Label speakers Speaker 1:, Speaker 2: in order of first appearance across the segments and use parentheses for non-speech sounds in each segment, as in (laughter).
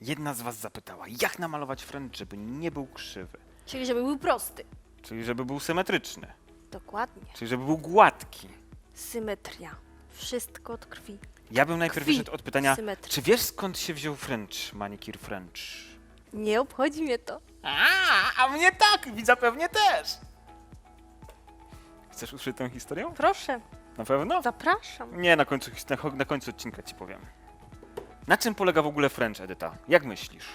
Speaker 1: Jedna z was zapytała, jak namalować French, żeby nie był krzywy.
Speaker 2: Czyli żeby był prosty.
Speaker 1: Czyli żeby był symetryczny.
Speaker 2: Dokładnie.
Speaker 1: Czyli żeby był gładki.
Speaker 2: Symetria. Wszystko od krwi.
Speaker 1: Ja bym najpierw
Speaker 2: Krwi.
Speaker 1: wyszedł od pytania,
Speaker 2: Symetria.
Speaker 1: czy wiesz skąd się wziął French, manikir French?
Speaker 2: Nie obchodzi mnie to.
Speaker 1: A, a mnie tak, widza pewnie też. Chcesz usłyszeć tę historię?
Speaker 2: Proszę,
Speaker 1: Na pewno?
Speaker 2: zapraszam.
Speaker 1: Nie, na końcu, na, na końcu odcinka ci powiem. Na czym polega w ogóle French, Edyta? Jak myślisz?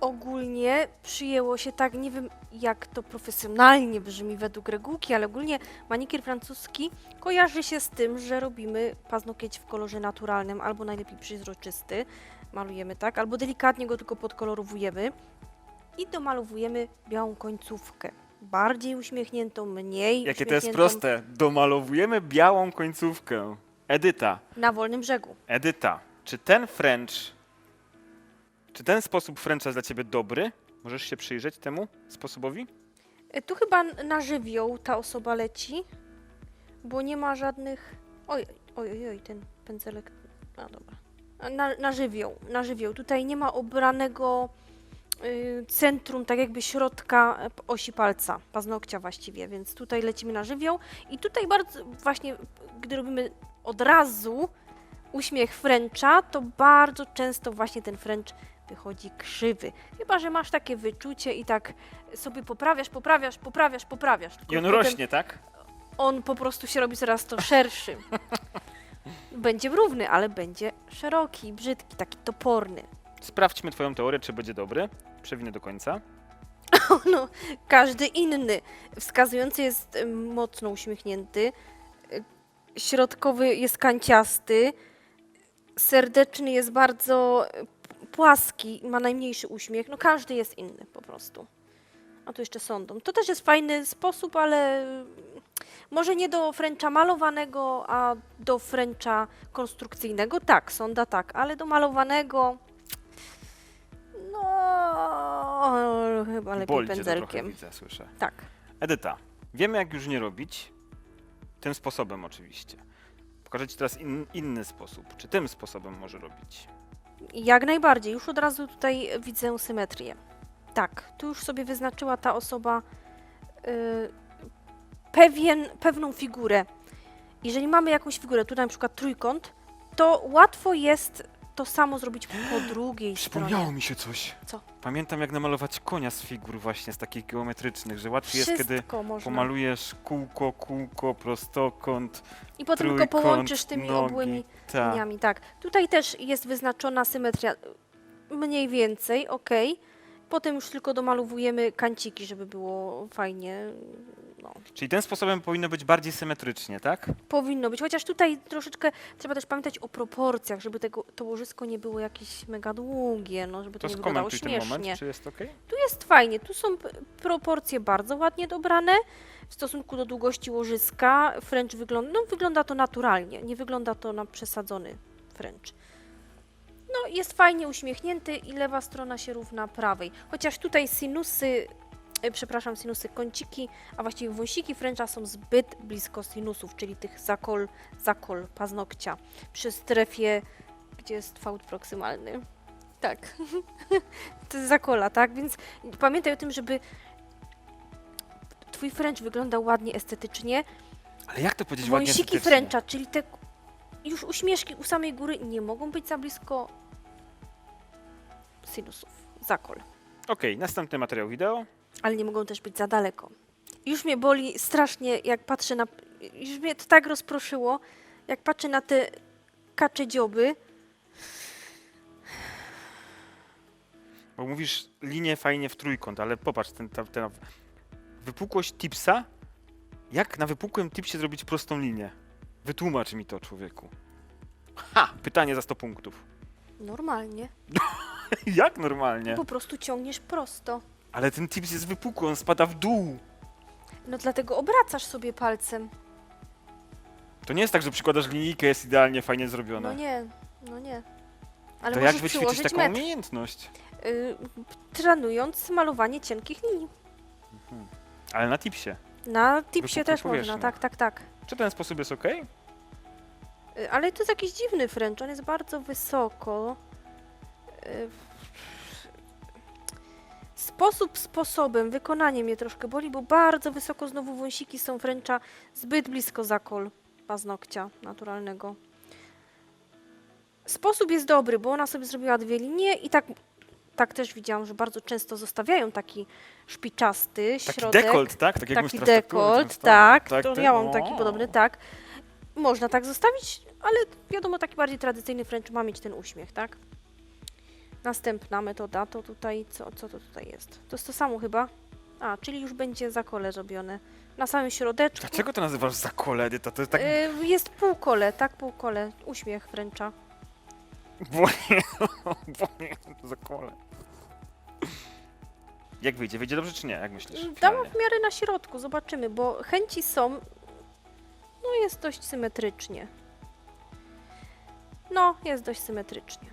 Speaker 2: Ogólnie przyjęło się tak, nie wiem jak to profesjonalnie brzmi według regułki, ale ogólnie manikier francuski kojarzy się z tym, że robimy paznokieć w kolorze naturalnym albo najlepiej przezroczysty, malujemy tak, albo delikatnie go tylko podkolorowujemy i domalowujemy białą końcówkę. Bardziej uśmiechniętą, mniej
Speaker 1: Jakie to jest
Speaker 2: uśmiechniętą
Speaker 1: proste. Domalowujemy białą końcówkę. Edyta,
Speaker 2: Na wolnym brzegu.
Speaker 1: Edyta, czy ten French, czy ten sposób Frencha jest dla ciebie dobry? Możesz się przyjrzeć temu sposobowi?
Speaker 2: E, Tu chyba na żywioł ta osoba leci, bo nie ma żadnych... Oj, oj, oj, ten pędzelek... A dobra. A Na, na żywioł, na żywioł. Tutaj nie ma obranego y, centrum, tak jakby środka e, osi palca, paznokcia właściwie, więc tutaj lecimy na żywioł. I tutaj bardzo właśnie, gdy robimy od razu uśmiech Frencha, to bardzo często właśnie ten French wychodzi krzywy. Chyba, że masz takie wyczucie i tak sobie poprawiasz, poprawiasz, poprawiasz, poprawiasz. tylko
Speaker 1: I on rośnie, tak?
Speaker 2: On po prostu się robi coraz to szerszy. (laughs) Będzie równy, ale będzie szeroki, brzydki, taki toporny.
Speaker 1: Sprawdźmy twoją teorię, czy będzie dobry. Przewinę do końca. (laughs)
Speaker 2: No, każdy inny. Wskazujący jest mocno uśmiechnięty, y, środkowy jest kanciasty, serdeczny jest bardzo p- płaski, ma najmniejszy uśmiech. No każdy jest inny po prostu. A tu jeszcze sądą. To też jest fajny sposób, ale y, może nie do fręcza malowanego, a do fręcza konstrukcyjnego. Tak, sonda tak, ale do malowanego no chyba lepiej
Speaker 1: Boli cię to trochę,
Speaker 2: pędzelkiem.
Speaker 1: widzę, słyszę.
Speaker 2: Tak.
Speaker 1: Edyta, wiemy jak już nie robić. Tym sposobem oczywiście. Pokażę ci teraz in, inny sposób. Czy tym sposobem może robić?
Speaker 2: Jak najbardziej. Już od razu tutaj widzę symetrię. Tak, tu już sobie wyznaczyła ta osoba y, pewien, pewną figurę. Jeżeli mamy jakąś figurę, tutaj na przykład trójkąt, to łatwo jest to samo zrobić po drugiej
Speaker 1: Przypomniało
Speaker 2: stronie.
Speaker 1: mi się coś.
Speaker 2: Co?
Speaker 1: Pamiętam jak namalować konia z figur właśnie z takich geometrycznych, że łatwiej jest kiedy
Speaker 2: Wszystko można.
Speaker 1: pomalujesz kółko, kółko, prostokąt,
Speaker 2: I potem tylko
Speaker 1: trójkąt,
Speaker 2: połączysz tymi
Speaker 1: nogi.
Speaker 2: obłymi
Speaker 1: tak.
Speaker 2: liniami. Tak. Tutaj też jest wyznaczona symetria mniej więcej, ok. Potem już tylko domalowujemy kanciki, żeby było fajnie. No.
Speaker 1: Czyli tym sposobem powinno być bardziej symetrycznie, tak?
Speaker 2: Powinno być, chociaż tutaj troszeczkę trzeba też pamiętać o proporcjach, żeby tego, to łożysko nie było jakieś mega długie, no, żeby to,
Speaker 1: To
Speaker 2: nie wyglądało
Speaker 1: skomentuj ten
Speaker 2: śmiesznie.
Speaker 1: moment, czy jest ok?
Speaker 2: Tu jest fajnie, tu są proporcje bardzo ładnie dobrane w stosunku do długości łożyska. French wygląda, no, wygląda to naturalnie, nie wygląda to na przesadzony French. No jest fajnie uśmiechnięty i lewa strona się równa prawej. Chociaż tutaj sinusy, e, przepraszam, sinusy kąciki, a właściwie wąsiki Frencha są zbyt blisko sinusów, czyli tych zakol, zakol paznokcia przy strefie, gdzie jest fałd proksymalny. Tak. (laughs) to jest zakola, tak? Więc pamiętaj o tym, żeby twój French wyglądał ładnie estetycznie.
Speaker 1: Ale jak to powiedzieć ładnie
Speaker 2: Wąsiki
Speaker 1: estetycznie?
Speaker 2: Frencha, czyli te już uśmieszki u samej góry nie mogą być za blisko sinusów, zakol.
Speaker 1: Okej, następny materiał wideo.
Speaker 2: Ale nie mogą też być za daleko. Już mnie boli strasznie, jak patrzę na... Już mnie to tak rozproszyło, jak patrzę na te kacze dzioby.
Speaker 1: Bo mówisz linię fajnie w trójkąt, ale popatrz, ten, ta, ta wypukłość tipsa. Jak na wypukłym tipsie zrobić prostą linię? Wytłumacz mi to, człowieku. Ha! Pytanie za 100 punktów.
Speaker 2: Normalnie. (laughs)
Speaker 1: Jak normalnie?
Speaker 2: Po prostu ciągniesz prosto.
Speaker 1: Ale ten tips jest wypukły, on spada w dół.
Speaker 2: No dlatego obracasz sobie palcem.
Speaker 1: To nie jest tak, że przykładasz linijkę, jest idealnie, fajnie zrobione.
Speaker 2: No nie, no nie. Ale
Speaker 1: to jak
Speaker 2: możesz
Speaker 1: wyćwiczyć
Speaker 2: przyłożyć
Speaker 1: taką
Speaker 2: metr,
Speaker 1: umiejętność?
Speaker 2: y, trenując malowanie cienkich linii.
Speaker 1: Ale na tipsie.
Speaker 2: Na tipsie też można, tak, tak, tak.
Speaker 1: Czy ten sposób jest ok?
Speaker 2: Ale to jest jakiś dziwny French, on jest bardzo wysoko. y, Sposób sposobem, wykonanie mnie troszkę boli, bo bardzo wysoko znowu wąsiki są wręcza zbyt blisko zakol paznokcia naturalnego. Sposób jest dobry, bo ona sobie zrobiła dwie linie i tak, tak też widziałam, że bardzo często zostawiają taki szpiczasty
Speaker 1: Taki
Speaker 2: środek.
Speaker 1: dekolt, tak? Tak jak
Speaker 2: taki dekolt, tak.
Speaker 1: tak,
Speaker 2: to
Speaker 1: tak?
Speaker 2: ja mam taki
Speaker 1: O.
Speaker 2: podobny, tak. Można tak zostawić, ale wiadomo, taki bardziej tradycyjny French ma mieć ten uśmiech, tak? Następna metoda to tutaj, co, co to tutaj jest? To jest to samo chyba. A, czyli już będzie zakole zrobione. Na samym środeczku.
Speaker 1: Dlaczego to nazywasz zakole, Edyta? To jest tak...
Speaker 2: Y, jest półkole, tak, półkole. Uśmiech wręcza.
Speaker 1: Boję, boję, zakole. Jak wyjdzie? Wyjdzie dobrze czy nie? Jak myślisz?
Speaker 2: Dam w miarę na środku, zobaczymy, bo chęci są. No jest dość symetrycznie. No, jest dość symetrycznie.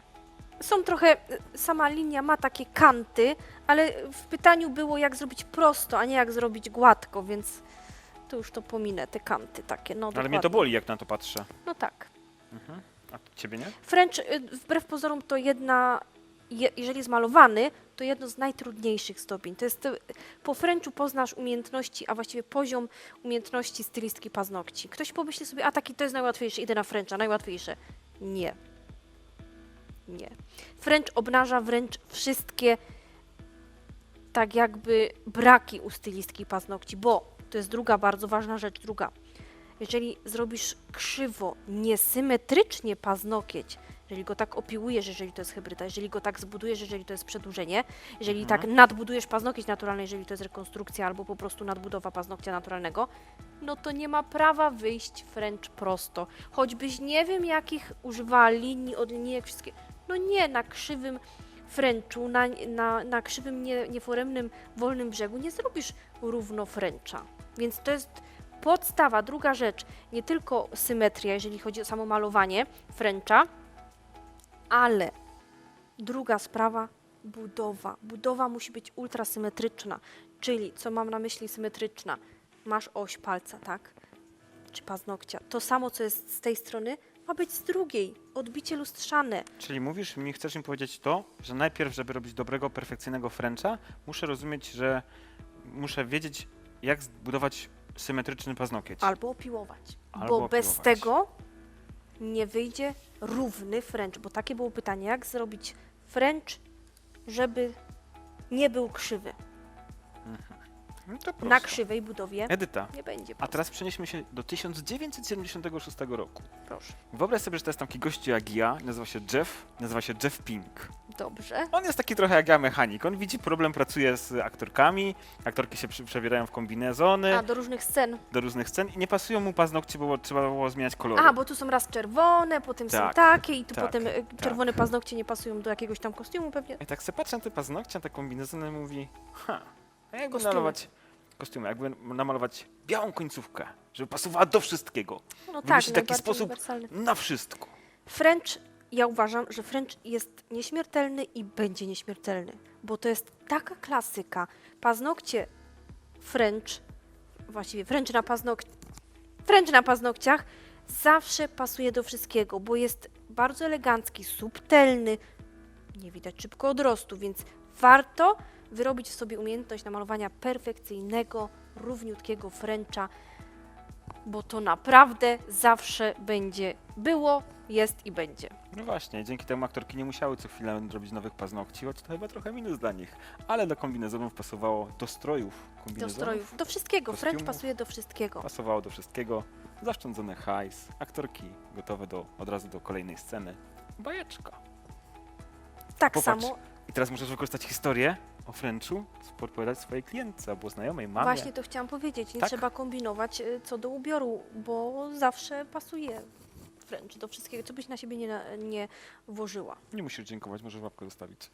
Speaker 2: Są trochę, sama linia ma takie kanty, ale w pytaniu było jak zrobić prosto, a nie jak zrobić gładko, więc tu już to pominę, te kanty takie, no
Speaker 1: Ale mnie to boli, jak na to patrzę.
Speaker 2: No tak.
Speaker 1: Mhm. A ciebie nie?
Speaker 2: French, y, wbrew pozorom, to jedna, je, jeżeli jest malowany, to jedno z najtrudniejszych stopień. To jest, po Frenchu poznasz umiejętności, a właściwie poziom umiejętności stylistki paznokci. Ktoś pomyśli sobie, a taki to jest najłatwiejszy, idę na Frencha, najłatwiejsze. Nie. Nie. French obnaża wręcz wszystkie tak jakby braki u stylistki paznokci, bo to jest druga bardzo ważna rzecz, druga. Jeżeli zrobisz krzywo, niesymetrycznie paznokieć, jeżeli go tak opiłujesz, jeżeli to jest hybryda, jeżeli go tak zbudujesz, jeżeli to jest przedłużenie, jeżeli
Speaker 1: Mhm.
Speaker 2: tak nadbudujesz paznokieć naturalny, jeżeli to jest rekonstrukcja albo po prostu nadbudowa paznokcia naturalnego, no to nie ma prawa wyjść wręcz prosto. Choćbyś nie wiem jakich używała linii, od linijek, wszystkie. No nie, na krzywym Frenchu, na, na, na krzywym, nie, nieforemnym, wolnym brzegu nie zrobisz równo Frencha. Więc to jest podstawa. Druga rzecz, nie tylko symetria, jeżeli chodzi o samo malowanie Frencha, ale druga sprawa, budowa. Budowa musi być ultrasymetryczna, czyli co mam na myśli symetryczna? Masz oś palca, tak? Czy paznokcia. To samo, co jest z tej strony, ma być z drugiej. Odbicie lustrzane.
Speaker 1: Czyli mówisz mi, chcesz mi powiedzieć to, że najpierw, żeby robić dobrego, perfekcyjnego Frencha, muszę rozumieć, że muszę wiedzieć, jak zbudować symetryczny paznokieć.
Speaker 2: Albo opiłować.
Speaker 1: Albo
Speaker 2: bo bez
Speaker 1: opiłować.
Speaker 2: tego nie wyjdzie równy French. Bo takie było pytanie, jak zrobić French, żeby nie był krzywy.
Speaker 1: No to
Speaker 2: Na krzywej budowie
Speaker 1: Edyta,
Speaker 2: nie będzie.
Speaker 1: a teraz przenieśmy się do 1976 roku.
Speaker 2: Proszę.
Speaker 1: Wyobraź sobie, że to jest taki gościu jak ja, nazywa się Jeff, nazywa się Jeff Pink.
Speaker 2: Dobrze.
Speaker 1: On jest taki trochę jak ja mechanik. On widzi problem, pracuje z aktorkami, aktorki się przy- przebierają w kombinezony
Speaker 2: A, do różnych scen.
Speaker 1: do różnych scen i nie pasują mu paznokcie, bo trzeba było zmieniać kolory.
Speaker 2: A, bo tu są raz czerwone, potem są
Speaker 1: Tak,
Speaker 2: takie i tu
Speaker 1: tak,
Speaker 2: potem e, czerwone paznokcie nie pasują do jakiegoś tam kostiumu pewnie.
Speaker 1: I tak sobie patrzę na te paznokcie, na te kombinezony i mówi, ha, a jakby
Speaker 2: Kostiumy.
Speaker 1: namalować kostiumy, jakby namalować białą końcówkę, żeby pasowała do wszystkiego,
Speaker 2: No tak,
Speaker 1: taki
Speaker 2: najbardziej
Speaker 1: sposób-
Speaker 2: uniwersalny.
Speaker 1: na wszystko.
Speaker 2: French, ja uważam, że French jest nieśmiertelny i będzie nieśmiertelny, bo to jest taka klasyka. Paznokcie French, właściwie French na paznok... French na paznokciach zawsze pasuje do wszystkiego, bo jest bardzo elegancki, subtelny, nie widać szybko odrostu, więc warto wyrobić w sobie umiejętność namalowania perfekcyjnego, równiutkiego Frencha, bo to naprawdę zawsze będzie było, jest i będzie.
Speaker 1: No właśnie, dzięki temu aktorki nie musiały co chwilę robić nowych paznokci, choć to chyba trochę minus dla nich, ale do kombinezonów pasowało, do strojów
Speaker 2: Do strojów, do wszystkiego. French
Speaker 1: kostiumów.
Speaker 2: pasuje do wszystkiego.
Speaker 1: pasowało do wszystkiego, zaszczędzony hajs, aktorki gotowe do, od razu do kolejnej sceny. Bajeczka.
Speaker 2: Tak
Speaker 1: Popatrz,
Speaker 2: samo,
Speaker 1: I teraz możesz wykorzystać historię o Frenchu, podpowiadać swojej klientce albo znajomej, mamie.
Speaker 2: właśnie to chciałam powiedzieć. Nie
Speaker 1: Tak?
Speaker 2: trzeba kombinować y, co do ubioru, bo zawsze pasuje French do wszystkiego, co byś na siebie nie, na- nie włożyła.
Speaker 1: Nie musisz dziękować, możesz łapkę zostawić. (laughs)